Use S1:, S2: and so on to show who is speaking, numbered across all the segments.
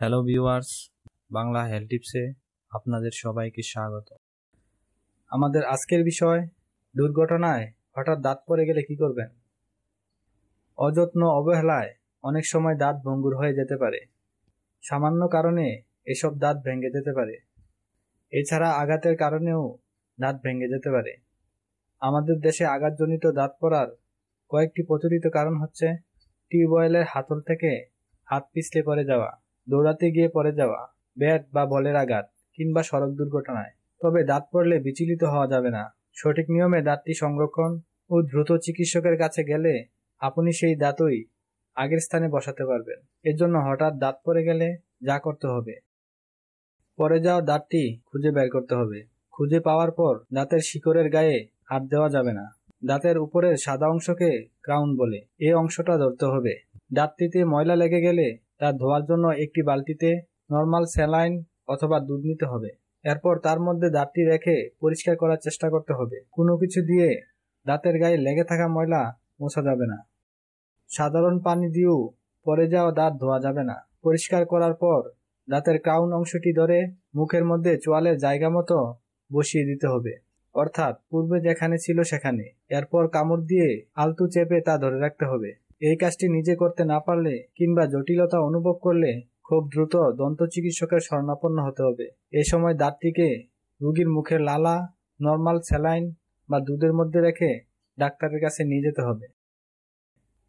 S1: Hello viewers Bangla health টিপসে আপনাদের সবাইকে স্বাগত। আমাদের আজকের বিষয়, দুর্ঘটনায় হঠাৎ দাঁত পড়ে গেলে কি করবেন? অযত্ন অবহেলায় অনেক সময় দাঁত ভঙ্গুর হয়ে যেতে পারে। সামান্য কারণে এসব দাঁত ভেঙে যেতে পারে। এছাড়া আঘাতের কারণেও দাঁত ভেঙে যেতে পারে। আমাদের দেশে আঘাতজনিত দাঁত পড়ার কয়েকটি প্রচলিত কারণ হচ্ছে, টিউবওয়েলের হাতল থেকে হাত পিছলে পড়ে যাওয়া। দৌড়াতে গিয়ে পড়ে যাওয়া, ব্যাট বা বলের আঘাত কিংবা সড়ক দুর্ঘটনায়। তবে দাঁত পড়লে বিচলিত হওয়া যাবে না। সঠিক নিয়মে দাঁতটি সংরক্ষণ ও দ্রুত চিকিৎসকের কাছে গেলে আপনি সেই দাঁতই আগের স্থানে বসাতে পারবেন। এর জন্য হঠাৎ দাঁত পড়ে গেলে যা করতে হবে পরে যাওয়া দাঁতটি খুঁজে বের করতে হবে। খুঁজে পাওয়ার পর দাঁতের শিকড়ের গায়ে হাত দেওয়া যাবে না। দাঁতের উপরের সাদা অংশকে ক্রাউন বলে। এই অংশটা ধরতে হবে। দাঁতটিতে ময়লা লেগে গেলে তা ধোয়ার জন্য একটি বালতিতে নর্মাল স্যালাইন অথবা দুধ নিতে হবে। এরপর তার মধ্যে দাঁতটি রেখে পরিষ্কার করার চেষ্টা করতে হবে। কোনো কিছু দিয়ে দাঁতের গায়ে লেগে থাকা ময়লা মোছা যাবে না। সাধারণ পানি দিয়েও পরে যাওয়া দাঁত ধোয়া যাবে না। পরিষ্কার করার পর দাঁতের ক্রাউন অংশটি ধরে মুখের মধ্যে চোয়ালের জায়গা মতো বসিয়ে দিতে হবে। অর্থাৎ পূর্বে যেখানে ছিল সেখানে। এরপর কামড় দিয়ে আলতু চেপে তা ধরে রাখতে হবে। এই কাজটি নিজে করতে না পারলে কিংবা জটিলতা অনুভব করলে খুব দ্রুত দন্ত চিকিৎসকের শরণাপন্ন হতে হবে। এ সময় দাঁতটিকে রুগীর মুখের লালা নর্মাল স্যালাইন বা দুধের মধ্যে রেখে ডাক্তারের কাছে নিয়ে যেতে হবে।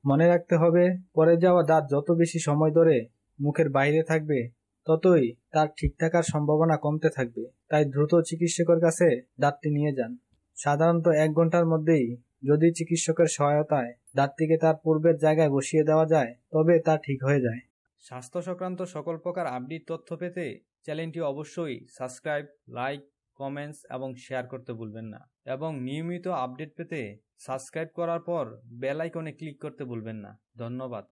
S1: মনে রাখতে হবে, পরে যাওয়া দাঁত যত বেশি সময় ধরে মুখের বাইরে থাকবে, ততই তার ঠিক থাকার সম্ভাবনা কমতে থাকবে। তাই দ্রুত চিকিৎসকের কাছে দাঁতটি নিয়ে যান। সাধারণত এক ঘণ্টার মধ্যেই যদি চিকিৎসকের সহায়তায় দাঁতটিকে তার পূর্বের জায়গায় বসিয়ে দেওয়া যায়, তবে তা ঠিক হয়ে যায়। স্বাস্থ্য সংক্রান্ত সকল প্রকার আপডেট তথ্য পেতে চ্যানেলটি অবশ্যই সাবস্ক্রাইব, লাইক, কমেন্টস এবং শেয়ার করতে ভুলবেন না। এবং নিয়মিত আপডেট পেতে সাবস্ক্রাইব করার পর বেল আইকনে ক্লিক করতে ভুলবেন না। ধন্যবাদ।